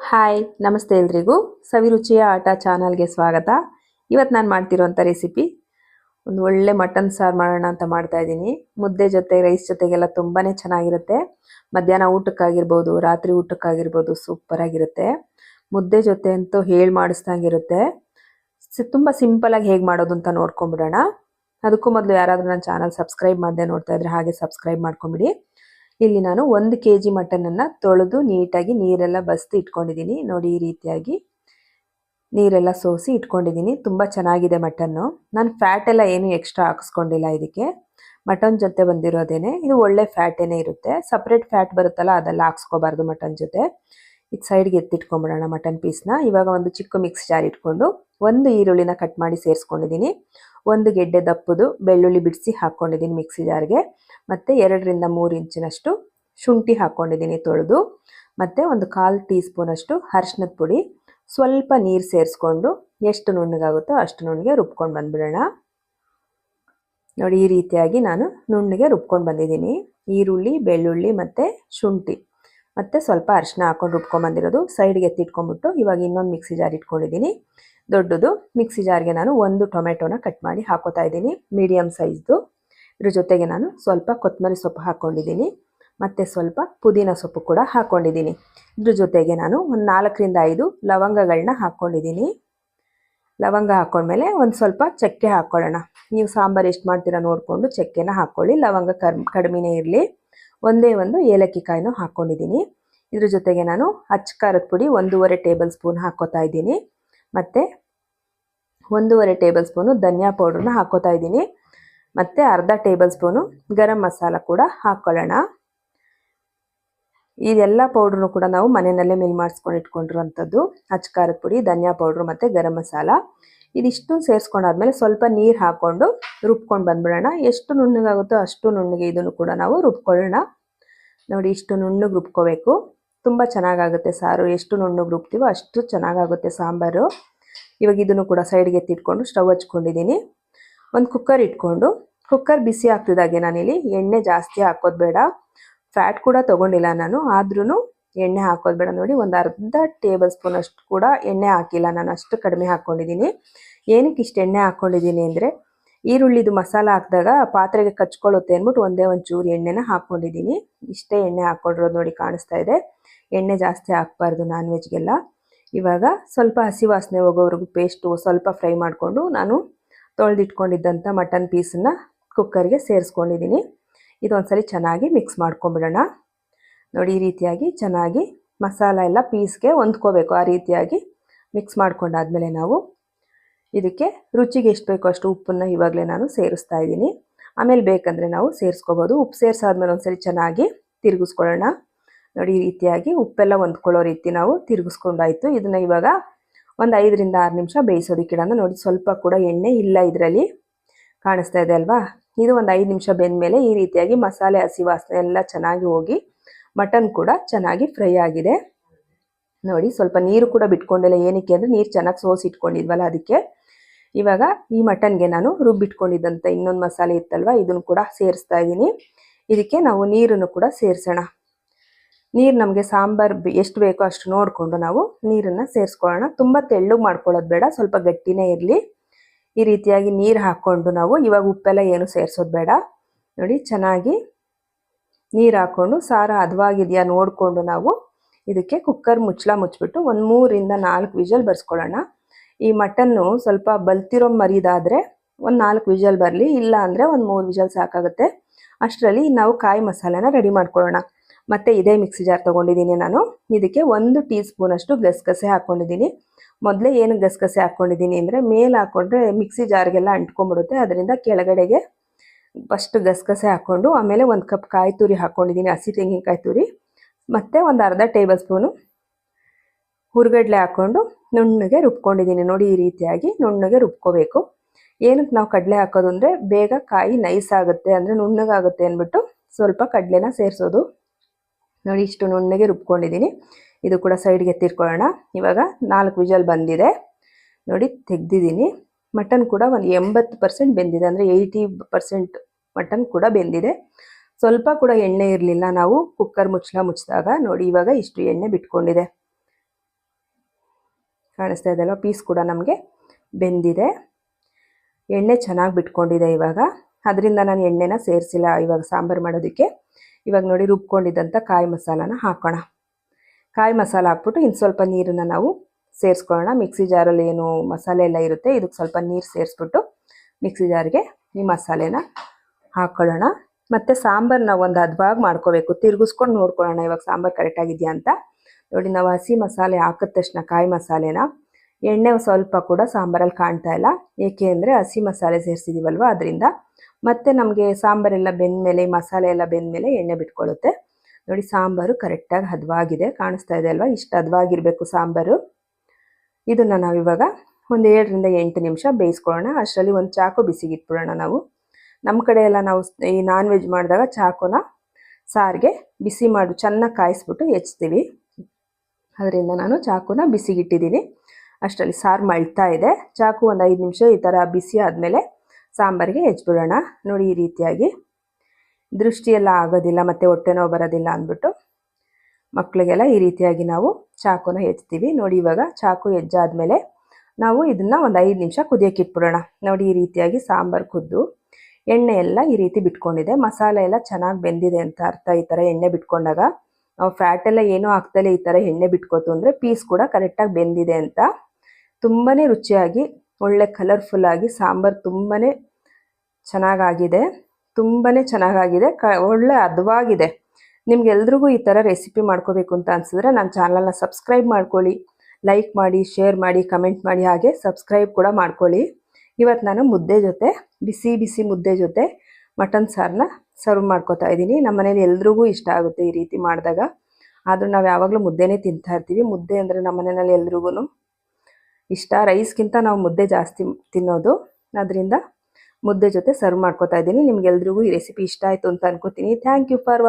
Hi ನಮಸ್ತೆ ಎಲ್ರಿಗೂ. ಸವಿರುಚಿಯ ಆಟ ಚಾನಲ್ಗೆ ಸ್ವಾಗತ. ಇವತ್ತು ನಾನು ಮಾಡ್ತಿರೋಂಥ ರೆಸಿಪಿ ಒಂದು ಒಳ್ಳೆ ಮಟನ್ ಸಾರು ಮಾಡೋಣ ಅಂತ ಮಾಡ್ತಾ ಇದ್ದೀನಿ. ಮುದ್ದೆ ಜೊತೆ ರೈಸ್ ಜೊತೆಗೆಲ್ಲ ತುಂಬಾ ಚೆನ್ನಾಗಿರುತ್ತೆ. ಮಧ್ಯಾಹ್ನ ಊಟಕ್ಕಾಗಿರ್ಬೋದು, ರಾತ್ರಿ ಊಟಕ್ಕಾಗಿರ್ಬೋದು ಸೂಪರ್ ಆಗಿರುತ್ತೆ. ಮುದ್ದೆ ಜೊತೆ ಅಂತೂ ಹೇಳಿ ಮಾಡಿಸ್ದಂಗಿರುತ್ತೆ. ತುಂಬ ಸಿಂಪಲಾಗಿ ಹೇಗೆ ಮಾಡೋದು ಅಂತ ನೋಡ್ಕೊಂಬಿಡೋಣ. ಅದಕ್ಕೂ ಮೊದಲು ಯಾರಾದರೂ ನನ್ನ ಚಾನಲ್ ಸಬ್ಸ್ಕ್ರೈಬ್ ಮಾಡದೆ ನೋಡ್ತಾ ಇದ್ರೆ ಹಾಗೆ ಸಬ್ಸ್ಕ್ರೈಬ್ ಮಾಡ್ಕೊಂಬಿಡಿ. ಇಲ್ಲಿ ನಾನು ಒಂದು ಕೆ ಜಿ ಮಟನನ್ನು ತೊಳೆದು ನೀಟಾಗಿ ನೀರೆಲ್ಲ ಬಸ್ದು ಇಟ್ಕೊಂಡಿದ್ದೀನಿ. ನೋಡಿ ಈ ರೀತಿಯಾಗಿ ನೀರೆಲ್ಲ ಸೋಸಿ ಇಟ್ಕೊಂಡಿದ್ದೀನಿ. ತುಂಬ ಚೆನ್ನಾಗಿದೆ ಮಟನ್ನು. ನಾನು ಫ್ಯಾಟ್ ಎಲ್ಲ ಏನು ಎಕ್ಸ್ಟ್ರಾ ಹಾಕಿಸ್ಕೊಂಡಿಲ್ಲ ಇದಕ್ಕೆ. ಮಟನ್ ಜೊತೆ ಬಂದಿರೋದೇನೆ. ಇದು ಒಳ್ಳೆ ಫ್ಯಾಟೇನೆ ಇರುತ್ತೆ. ಸಪ್ರೇಟ್ ಫ್ಯಾಟ್ ಬರುತ್ತಲ್ಲ, ಅದೆಲ್ಲ ಹಾಕ್ಸ್ಕೋಬಾರ್ದು ಮಟನ್ ಜೊತೆ. ಇದು ಸೈಡ್ಗೆ ಎತ್ತಿಟ್ಕೊಂಬಿಡೋಣ ಮಟನ್ ಪೀಸ್ನ ಇವಾಗ ಒಂದು ಚಿಕ್ಕ ಮಿಕ್ಸ್ ಜಾರ್ ಇಟ್ಕೊಂಡು ಒಂದು ಈರುಳ್ಳಿನ ಕಟ್ ಮಾಡಿ ಸೇರಿಸ್ಕೊಂಡಿದ್ದೀನಿ. ಒಂದು ಗೆಡ್ಡೆ ದಪ್ಪದು ಬೆಳ್ಳುಳ್ಳಿ ಬಿಡಿಸಿ ಹಾಕ್ಕೊಂಡಿದ್ದೀನಿ ಮಿಕ್ಸಿ ಜಾರ್ಗೆ ಮತ್ತು ಎರಡರಿಂದ ಮೂರು ಇಂಚಿನಷ್ಟು ಶುಂಠಿ ಹಾಕ್ಕೊಂಡಿದ್ದೀನಿ ತೊಳೆದು. ಮತ್ತು ಒಂದು ಕಾಲು ಟೀ ಸ್ಪೂನಷ್ಟು ಅರ್ಶಿನದ ಪುಡಿ. ಸ್ವಲ್ಪ ನೀರು ಸೇರಿಸ್ಕೊಂಡು ಎಷ್ಟು ನುಣ್ಣಗಾಗುತ್ತೋ ಅಷ್ಟು ನುಣ್ಣಗೆ ರುಬ್ಕೊಂಡು ಬಂದ್ಬಿಡೋಣ. ನೋಡಿ ಈ ರೀತಿಯಾಗಿ ನಾನು ನುಣ್ಣಗೆ ರುಬ್ಕೊಂಡು ಬಂದಿದ್ದೀನಿ. ಈರುಳ್ಳಿ, ಬೆಳ್ಳುಳ್ಳಿ ಮತ್ತು ಶುಂಠಿ. ಮತ್ತು ಸ್ವಲ್ಪ ಅರಿಶಿನ ಹಾಕೊಂಡು ರುಬ್ಕೊಂಬಂದಿರೋದು ಸೈಡ್ಗೆ ಎತ್ತಿಟ್ಕೊಂಡ್ಬಿಟ್ಟು ಇವಾಗ ಇನ್ನೊಂದು ಮಿಕ್ಸಿ ಜಾರ್ ಇಟ್ಕೊಂಡಿದ್ದೀನಿ. ದೊಡ್ಡದು ಮಿಕ್ಸಿ ಜಾರ್ಗೆ ನಾನು ಒಂದು ಟೊಮೆಟೊನ ಕಟ್ ಮಾಡಿ ಹಾಕೋತಾ ಇದ್ದೀನಿ ಮೀಡಿಯಮ್ ಸೈಜ್ದು. ಇದ್ರ ಜೊತೆಗೆ ನಾನು ಸ್ವಲ್ಪ ಕೊತ್ತಂಬರಿ ಸೊಪ್ಪು ಹಾಕ್ಕೊಂಡಿದ್ದೀನಿ ಮತ್ತು ಸ್ವಲ್ಪ ಪುದೀನ ಸೊಪ್ಪು ಕೂಡ ಹಾಕ್ಕೊಂಡಿದ್ದೀನಿ ಇದ್ರ ಜೊತೆಗೆ ನಾನು ಒಂದು ನಾಲ್ಕರಿಂದ ಐದು ಲವಂಗಗಳನ್ನ ಹಾಕ್ಕೊಂಡಿದ್ದೀನಿ ಲವಂಗ ಹಾಕೊಂಡ್ಮೇಲೆ ಒಂದು ಸ್ವಲ್ಪ ಚಕ್ಕೆ ಹಾಕ್ಕೊಳ್ಳೋಣ ನೀವು ಸಾಂಬಾರು ಎಷ್ಟು ಮಾಡ್ತೀರಾ ನೋಡಿಕೊಂಡು ಚಕ್ಕೆನ ಹಾಕ್ಕೊಳ್ಳಿ ಲವಂಗ ಕರ್ ಇರಲಿ. ಒಂದೇ ಒಂದು ಏಲಕ್ಕಿ ಕಾಯಿನೂ ಹಾಕ್ಕೊಂಡಿದ್ದೀನಿ ಇದ್ರ ಜೊತೆಗೆ ನಾನು ಅಚ್ಚ ಖಾರದ ಪುಡಿ ಒಂದೂವರೆ ಟೇಬಲ್ ಸ್ಪೂನ್ ಹಾಕ್ಕೋತಾ ಇದ್ದೀನಿ. ಮತ್ತು ಒಂದೂವರೆ ಟೇಬಲ್ ಸ್ಪೂನು ಧನಿಯಾ ಪೌಡ್ರನ್ನ ಹಾಕ್ಕೋತಾ ಇದ್ದೀನಿ. ಮತ್ತು ಅರ್ಧ ಟೇಬಲ್ ಸ್ಪೂನು ಗರಂ ಮಸಾಲ ಕೂಡ ಹಾಕ್ಕೊಳ್ಳೋಣ ಇದೆಲ್ಲ ಪೌಡ್ರನ್ನು ಕೂಡ ನಾವು ಮನೆಯಲ್ಲೇ ಮಿಲ್ ಮಾಡಿಸ್ಕೊಂಡು ಇಟ್ಕೊಂಡಿರುವಂಥದ್ದು. ಅಚ್ಚಕಾರದ ಪುಡಿ, ಧನಿಯಾ ಪೌಡ್ರು ಮತ್ತು ಗರಂ ಮಸಾಲ. ಇದಿಷ್ಟು ಸೇರಿಸ್ಕೊಂಡಾದ್ಮೇಲೆ ಸ್ವಲ್ಪ ನೀರು ಹಾಕ್ಕೊಂಡು ರುಬ್ಕೊಂಡು ಬಂದ್ಬಿಡೋಣ. ಎಷ್ಟು ನುಣ್ಣಗಾಗುತ್ತೋ ಅಷ್ಟು ನುಣ್ಣಗೆ ಇದನ್ನು ಕೂಡ ನಾವು ರುಬ್ಕೊಳ್ಳೋಣ. ನೋಡಿ ಇಷ್ಟು ನುಣ್ಣಗೆ ರುಬ್ಕೋಬೇಕು. ತುಂಬ ಚೆನ್ನಾಗಾಗುತ್ತೆ ಸಾರು. ಎಷ್ಟು ನುಣ್ಣಗೆ ರುಬ್ತೀವೋ ಅಷ್ಟು ಚೆನ್ನಾಗಾಗುತ್ತೆ ಸಾಂಬಾರು. ಇವಾಗ ಇದನ್ನು ಕೂಡ ಸೈಡ್ಗೆ ಎತ್ತಿಟ್ಕೊಂಡು ಸ್ಟವ್ ಹಚ್ಕೊಂಡಿದ್ದೀನಿ. ಒಂದು ಕುಕ್ಕರ್ ಇಟ್ಕೊಂಡು ಕುಕ್ಕರ್ ಬಿಸಿ ಆಗ್ತಿದ್ದಾಗೆ ನಾನಿಲ್ಲಿ ಎಣ್ಣೆ ಜಾಸ್ತಿ ಹಾಕೋದು ಬೇಡ. ಫ್ಯಾಟ್ ಕೂಡ ತೊಗೊಂಡಿಲ್ಲ ನಾನು ಆದ್ರೂ ಎಣ್ಣೆ ಹಾಕೋದು ಬೇಡ ನೋಡಿ, ಒಂದು ಅರ್ಧ ಟೇಬಲ್ ಸ್ಪೂನ್ ಅಷ್ಟು ಕೂಡ ಎಣ್ಣೆ ಹಾಕಿಲ್ಲ ನಾನು, ಅಷ್ಟು ಕಡಿಮೆ ಹಾಕ್ಕೊಂಡಿದ್ದೀನಿ ಏನಕ್ಕೆ ಇಷ್ಟು ಎಣ್ಣೆ ಹಾಕ್ಕೊಂಡಿದ್ದೀನಿ ಅಂದರೆ, ಈರುಳ್ಳಿದು ಮಸಾಲ ಹಾಕಿದಾಗ ಪಾತ್ರೆಗೆ ಕಚ್ಕೊಳ್ಳುತ್ತೆ ಅಂದ್ಬಿಟ್ಟು ಒಂದೇ ಒಂದು ಚೂರು ಎಣ್ಣೆನ ಹಾಕ್ಕೊಂಡಿದ್ದೀನಿ ಇಷ್ಟೇ ಎಣ್ಣೆ ಹಾಕ್ಕೊಂಡಿರೋದು ನೋಡಿ ಕಾಣಿಸ್ತಾ ಇದೆ. ಎಣ್ಣೆ ಜಾಸ್ತಿ ಹಾಕ್ಬಾರ್ದು ನಾನ್ ವೆಜ್ಗೆಲ್ಲ ಇವಾಗ ಸ್ವಲ್ಪ ಹಸಿ ವಾಸನೆ ಹೋಗೋವರೆಗೂ ಪೇಸ್ಟು ಸ್ವಲ್ಪ ಫ್ರೈ ಮಾಡಿಕೊಂಡು ನಾನು ತೊಳೆದಿಟ್ಕೊಂಡಿದ್ದಂಥ ಮಟನ್ ಪೀಸನ್ನ ಕುಕ್ಕರ್ಗೆ ಸೇರಿಸ್ಕೊಂಡಿದ್ದೀನಿ. ಇದೊಂದ್ಸರಿ ಚೆನ್ನಾಗಿ ಮಿಕ್ಸ್ ಮಾಡ್ಕೊಂಬಿಡೋಣ ನೋಡಿ, ಈ ರೀತಿಯಾಗಿ ಚೆನ್ನಾಗಿ ಮಸಾಲ ಎಲ್ಲ ಪೀಸ್ಗೆ ಹೊಂದ್ಕೋಬೇಕು. ಆ ರೀತಿಯಾಗಿ ಮಿಕ್ಸ್ ಮಾಡ್ಕೊಂಡಾದಮೇಲೆ ನಾವು ಇದಕ್ಕೆ ರುಚಿಗೆ ಎಷ್ಟು ಬೇಕೋ ಅಷ್ಟು ಉಪ್ಪನ್ನು ಇವಾಗಲೇ ನಾನು ಸೇರಿಸ್ತಾ ಇದ್ದೀನಿ. ಆಮೇಲೆ ಬೇಕಂದರೆ ನಾವು ಸೇರಿಸ್ಕೋಬೋದು. ಉಪ್ಪು ಸೇರಿಸಾದ್ಮೇಲೆ ಒಂದ್ಸರಿ ಚೆನ್ನಾಗಿ ತಿರುಗಿಸ್ಕೊಳ್ಳೋಣ. ನೋಡಿ, ಈ ರೀತಿಯಾಗಿ ಉಪ್ಪೆಲ್ಲ ಹೊಂದ್ಕೊಳ್ಳೋ ರೀತಿ ನಾವು ತಿರುಗಿಸ್ಕೊಂಡಾಯಿತು. ಇದನ್ನು ಇವಾಗ ಒಂದು ಐದರಿಂದ ಆರು ನಿಮಿಷ ಬೇಯಿಸೋದಕ್ಕಿಡೋಣ ನೋಡಿ, ಸ್ವಲ್ಪ ಕೂಡ ಎಣ್ಣೆ ಇಲ್ಲ ಇದರಲ್ಲಿ. ಕಾಣಿಸ್ತಾ ಇದೆ ಅಲ್ವಾ? ಇದು ಒಂದು ಐದು ನಿಮಿಷ ಬೆಂದಮೇಲೆ ಈ ರೀತಿಯಾಗಿ ಮಸಾಲೆ, ಹಸಿ ವಾಸನೆ ಎಲ್ಲ ಚೆನ್ನಾಗಿ ಹೋಗಿ ಮಟನ್ ಕೂಡ ಚೆನ್ನಾಗಿ ಫ್ರೈ ಆಗಿದೆ. ನೋಡಿ, ಸ್ವಲ್ಪ ನೀರು ಕೂಡ ಬಿಟ್ಕೊಂಡಿಲ್ಲ ಏನಕ್ಕೆ ಅಂದರೆ ನೀರು ಚೆನ್ನಾಗಿ ಸೋಸಿ ಇಟ್ಕೊಂಡಿದ್ವಲ್ಲ ಅದಕ್ಕೆ. ಇವಾಗ ಈ ಮಟನ್ಗೆ ನಾನು ರುಬ್ಬಿಟ್ಕೊಂಡಿದ್ದಂಥ ಇನ್ನೊಂದು ಮಸಾಲೆ ಇತ್ತಲ್ವ, ಇದನ್ನು ಕೂಡ ಸೇರಿಸ್ತಾ ಇದ್ದೀನಿ ಇದಕ್ಕೆ ನಾವು ನೀರನ್ನು ಕೂಡ ಸೇರಿಸೋಣ. ನೀರು ನಮಗೆ ಸಾಂಬಾರು ಎಷ್ಟು ಬೇಕೋ ಅಷ್ಟು ನೋಡಿಕೊಂಡು ನಾವು ನೀರನ್ನು ಸೇರಿಸ್ಕೊಳ್ಳೋಣ. ತುಂಬ ತೆಳ್ಳಗೆ ಮಾಡ್ಕೊಳ್ಳೋದು ಬೇಡ, ಸ್ವಲ್ಪ ಗಟ್ಟಿನೇ ಇರಲಿ. ಈ ರೀತಿಯಾಗಿ ನೀರು ಹಾಕ್ಕೊಂಡು ನಾವು ಇವಾಗ ಉಪ್ಪೆಲ್ಲ ಏನು ಸೇರಿಸೋದು ಬೇಡ. ನೋಡಿ, ಚೆನ್ನಾಗಿ ನೀರು ಹಾಕ್ಕೊಂಡು ಸಾರು ಹದವಾಗಿದೆಯಾ ನೋಡಿಕೊಂಡು ನಾವು ಇದಕ್ಕೆ ಕುಕ್ಕರ್ ಮುಚ್ಚಳ ಮುಚ್ಚಿಬಿಟ್ಟು ಒಂದು ಮೂರಿಂದ ನಾಲ್ಕು ವಿಜಲ್ ಬರ್ಸ್ಕೊಳ್ಳೋಣ. ಈ ಮಟನ್ನು ಸ್ವಲ್ಪ ಬಲ್ತಿರೋ ಮರಿದಾದರೆ ಒಂದು ನಾಲ್ಕು ವಿಜಲ್ ಬರಲಿ, ಇಲ್ಲ ಅಂದರೆ ಒಂದು ಮೂರು ವಿಜಲ್ ಸಾಕಾಗುತ್ತೆ. ಅಷ್ಟರಲ್ಲಿ ನಾವು ಕಾಯಿ ಮಸಾಲೆನ ರೆಡಿ ಮಾಡ್ಕೊಳ್ಳೋಣ. ಮತ್ತು ಇದೇ ಮಿಕ್ಸಿ ಜಾರ್ ತೊಗೊಂಡಿದ್ದೀನಿ ನಾನು. ಇದಕ್ಕೆ ಒಂದು ಟೀ ಸ್ಪೂನಷ್ಟು ಗಸಗಸೆ ಹಾಕ್ಕೊಂಡಿದ್ದೀನಿ ಮೊದಲೇ ಏನು ಗಸಗಸೆ ಹಾಕ್ಕೊಂಡಿದ್ದೀನಿ ಅಂದರೆ ಮೇಲೆ ಹಾಕ್ಕೊಂಡ್ರೆ ಮಿಕ್ಸಿ ಜಾರ್ಗೆಲ್ಲ ಅಂಟ್ಕೊಂಡ್ಬಿಡುತ್ತೆ. ಅದರಿಂದ ಕೆಳಗಡೆಗೆ ಫಸ್ಟ್ ಗಸಗಸೆ ಹಾಕ್ಕೊಂಡು ಆಮೇಲೆ ಒಂದು ಕಪ್ ಕಾಯಿ ತುರಿ ಹಾಕ್ಕೊಂಡಿದ್ದೀನಿ ಹಸಿ ತೆಂಗಿನಕಾಯಿ ತುರಿ. ಮತ್ತು ಒಂದು ಅರ್ಧ ಟೇಬಲ್ ಸ್ಪೂನು ಹುರ್ಗಡ್ಲೆ ಹಾಕ್ಕೊಂಡು ನುಣ್ಣಗೆ ರುಬ್ಕೊಂಡಿದ್ದೀನಿ. ನೋಡಿ ಈ ರೀತಿಯಾಗಿ ನುಣ್ಣಗೆ ರುಬ್ಕೋಬೇಕು. ಏನಕ್ಕೆ ನಾವು ಕಡಲೆ ಹಾಕೋದು ಅಂದರೆ ಬೇಗ ಕಾಯಿ ನೈಸ್ ಆಗುತ್ತೆ ಅಂದರೆ ನುಣ್ಣಗಾಗುತ್ತೆ ಅಂದ್ಬಿಟ್ಟು ಸ್ವಲ್ಪ ಕಡಲೆನ ಸೇರಿಸೋದು. ನೋಡಿ ಇಷ್ಟು ನುಣ್ಣಗೆ ರುಬ್ಕೊಂಡಿದ್ದೀನಿ. ಇದು ಕೂಡ ಸೈಡ್ಗೆ ತಿರ್ಕೊಳ್ಳೋಣ ಇವಾಗ ನಾಲ್ಕು ವಿಜಲ್ ಬಂದಿದೆ. ನೋಡಿ, ತೆಗ್ದಿದ್ದೀನಿ. ಮಟನ್ ಕೂಡ ಒಂದು ಎಂಬತ್ತು ಪರ್ಸೆಂಟ್ ಬೆಂದಿದೆ. ಅಂದರೆ ಏಯ್ಟಿ ಪರ್ಸೆಂಟ್ ಮಟನ್ ಕೂಡ ಬೆಂದಿದೆ. ಸ್ವಲ್ಪ ಕೂಡ ಎಣ್ಣೆ ಇರಲಿಲ್ಲ. ನಾವು ಕುಕ್ಕರ್ ಮುಚ್ಚಲ ಮುಚ್ಚಿದಾಗ ನೋಡಿ, ಇವಾಗ ಇಷ್ಟು ಎಣ್ಣೆ ಬಿಟ್ಕೊಂಡಿದೆ. ಕಾಣಿಸ್ತಾ ಇದೆಲ್ಲ ಪೀಸ್ ಕೂಡ ನಮಗೆ ಬೆಂದಿದೆ. ಎಣ್ಣೆ ಚೆನ್ನಾಗಿ ಬಿಟ್ಕೊಂಡಿದೆ ಇವಾಗ. ಅದರಿಂದ ನಾನು ಎಣ್ಣೆನ ಸೇರಿಸಿಲ್ಲ ಇವಾಗ ಸಾಂಬಾರು ಮಾಡೋದಕ್ಕೆ. ಇವಾಗ ನೋಡಿ ರುಬ್ಕೊಂಡಿದ್ದಂಥ ಕಾಯಿ ಮಸಾಲಾನ ಹಾಕೋಣ. ಕಾಯಿ ಮಸಾಲ ಹಾಕ್ಬಿಟ್ಟು ಇನ್ನು ಸ್ವಲ್ಪ ನೀರನ್ನು ನಾವು ಸೇರಿಸ್ಕೊಳ್ಳೋಣ. ಮಿಕ್ಸಿ ಜಾರಲ್ಲಿ ಏನು ಮಸಾಲೆ ಎಲ್ಲ ಇರುತ್ತೆ, ಇದಕ್ಕೆ ಸ್ವಲ್ಪ ನೀರು ಸೇರಿಸ್ಬಿಟ್ಟು ಮಿಕ್ಸಿ ಜಾರಿಗೆ ಈ ಮಸಾಲೆನ ಹಾಕ್ಕೊಳ್ಳೋಣ ಮತ್ತು ಸಾಂಬಾರು ನಾವು ಒಂದು ಹದವಾಗಿ ಮಾಡ್ಕೋಬೇಕು. ತಿರುಗಿಸ್ಕೊಂಡು ನೋಡ್ಕೊಳ್ಳೋಣ ಇವಾಗ ಸಾಂಬಾರು ಕರೆಕ್ಟಾಗಿದೆಯಾ ಅಂತ. ನೋಡಿ ನಾವು ಹಸಿ ಮಸಾಲೆ ಹಾಕಿದ ತಕ್ಷಣ ಕಾಯಿ ಮಸಾಲೆನ ಎಣ್ಣೆ ಸ್ವಲ್ಪ ಕೂಡ ಸಾಂಬಾರಲ್ಲಿ ಕಾಣ್ತಾ ಇಲ್ಲ. ಏಕೆ ಅಂದರೆ ಹಸಿ ಮಸಾಲೆ ಸೇರಿಸಿದೀವಲ್ವ, ಅದರಿಂದ ಮತ್ತೆ ನಮಗೆ ಸಾಂಬಾರೆಲ್ಲ ಬೆಂದಮೇಲೆ, ಮಸಾಲೆ ಎಲ್ಲ ಬೆಂದಮೇಲೆ ಎಣ್ಣೆ ಬಿಟ್ಕೊಳ್ಳುತ್ತೆ. ನೋಡಿ ಸಾಂಬಾರು ಕರೆಕ್ಟಾಗಿ ಹದವಾಗಿದೆ. ಕಾಣಿಸ್ತಾ ಇದೆ ಅಲ್ವಾ? ಇಷ್ಟು ಹದವಾಗಿರಬೇಕು ಸಾಂಬಾರು. ಇದನ್ನು ನಾವು ಇವಾಗ ಒಂದು ಏಳರಿಂದ ಎಂಟು ನಿಮಿಷ ಬೇಯಿಸ್ಕೊಳ್ಳೋಣ. ಅಷ್ಟರಲ್ಲಿ ಒಂದು ಚಾಕು ಬಿಸಿಗಿಟ್ಬಿಡೋಣ ನಾವು. ನಮ್ಮ ಕಡೆ ಎಲ್ಲ ನಾವು ಈ ನಾನ್ ವೆಜ್ ಮಾಡಿದಾಗ ಚಾಕುನ ಸಾರಿಗೆ ಬಿಸಿ ಮಾಡಿ, ಚೆನ್ನಾಗಿ ಕಾಯಿಸ್ಬಿಟ್ಟು ಹೆಚ್ತೀವಿ. ಅದರಿಂದ ನಾನು ಚಾಕುನ ಬಿಸಿಗಿಟ್ಟಿದ್ದೀನಿ. ಅಷ್ಟರಲ್ಲಿ ಸಾರು ಮಳ್ತಾ ಇದೆ. ಚಾಕು ಒಂದು ಐದು ನಿಮಿಷ ಈ ಥರ ಬಿಸಿ ಆದಮೇಲೆ ಸಾಂಬಾರಿಗೆ ಹೆಚ್ಬಿಡೋಣ ನೋಡಿ ಈ ರೀತಿಯಾಗಿ. ದೃಷ್ಟಿಯೆಲ್ಲ ಆಗೋದಿಲ್ಲ, ಮತ್ತು ಹೊಟ್ಟೆ ನೋವು ಬರೋದಿಲ್ಲ ಅಂದ್ಬಿಟ್ಟು ಮಕ್ಕಳಿಗೆಲ್ಲ ಈ ರೀತಿಯಾಗಿ ನಾವು ಚಾಕುನ ಹೆಚ್ತೀವಿ. ನೋಡಿ ಇವಾಗ ಚಾಕು ಹೆಜ್ಜಾದ್ಮೇಲೆ ನಾವು ಇದನ್ನು ಒಂದು ಐದು ನಿಮಿಷ ಕುದಿಯೋಕೆ ಇಟ್ಬಿಡೋಣ. ನೋಡಿ ಈ ರೀತಿಯಾಗಿ ಸಾಂಬಾರು ಕುದ್ದು ಎಣ್ಣೆ ಎಲ್ಲ ಈ ರೀತಿ ಬಿಟ್ಕೊಂಡಿದೆ. ಮಸಾಲೆ ಎಲ್ಲ ಚೆನ್ನಾಗಿ ಬೆಂದಿದೆ ಅಂತ ಅರ್ಥ. ಈ ಥರ ಎಣ್ಣೆ ಬಿಟ್ಕೊಂಡಾಗ ನಾವು ಫ್ಯಾಟ್ ಎಲ್ಲ ಏನೂ ಹಾಕ್ದಲೇ ಈ ಥರ ಎಣ್ಣೆ ಬಿಟ್ಕೋತು ಅಂದರೆ ಪೀಸ್ ಕೂಡ ಕರೆಕ್ಟಾಗಿ ಬೆಂದಿದೆ ಅಂತ ತುಂಬಾ ರುಚಿಯಾಗಿ ಒಳ್ಳೆ ಕಲರ್ಫುಲ್ ಆಗಿ ಸಾಂಬಾರು ತುಂಬಾ ಚೆನ್ನಾಗಾಗಿದೆ. ತುಂಬಾ ಚೆನ್ನಾಗಾಗಿದೆ. ಕ, ಒಳ್ಳೆ ಹದವಾಗಿದೆ ನಿಮ್ಗೆಲ್ರಿಗೂ ಈ ಥರ ರೆಸಿಪಿ ಮಾಡ್ಕೋಬೇಕು ಅಂತ ಅನ್ಸಿದ್ರೆ ನನ್ನ ಚಾನಲ್ನ ಸಬ್ಸ್ಕ್ರೈಬ್ ಮಾಡ್ಕೊಳ್ಳಿ. ಲೈಕ್ ಮಾಡಿ ಶೇರ್ ಮಾಡಿ ಕಮೆಂಟ್ ಮಾಡಿ ಹಾಗೆ ಸಬ್ಸ್ಕ್ರೈಬ್ ಕೂಡ ಮಾಡ್ಕೊಳ್ಳಿ. ಇವತ್ತು ನಾನು ಮುದ್ದೆ ಜೊತೆ, ಬಿಸಿ ಬಿಸಿ ಮುದ್ದೆ ಜೊತೆ ಮಟನ್ ಸಾರನ್ನ ಸರ್ವ್ ಮಾಡ್ಕೋತಾ ಇದ್ದೀನಿ. ನಮ್ಮ ಮನೇಲಿ ಎಲ್ರಿಗೂ ಇಷ್ಟ ಆಗುತ್ತೆ ಈ ರೀತಿ ಮಾಡಿದಾಗ. ಆದರೂ ನಾವು ಯಾವಾಗಲೂ ಮುದ್ದೆನೇ ತಿಂತಾ ಇರ್ತೀವಿ. ಮುದ್ದೆ ಅಂದರೆ ನಮ್ಮ ಮನೆಯಲ್ಲಿ ಎಲ್ರಿಗೂ ಇಷ್ಟ ರೈಸ್ಗಿಂತ ನಾವು ಮುದ್ದೆ ಜಾಸ್ತಿ ತಿನ್ನೋದು. ಅದರಿಂದ ಮುದ್ದೆ ಜೊತೆ ಸರ್ವ್ ಮಾಡ್ಕೋತಾ ಇದ್ದೀನಿ. ನಿಮ್ಗೆಲ್ರಿಗೂ ಈ ರೆಸಿಪಿ ಇಷ್ಟ ಆಯಿತು ಅಂತ ಅನ್ಕೋತೀನಿ. Thank you for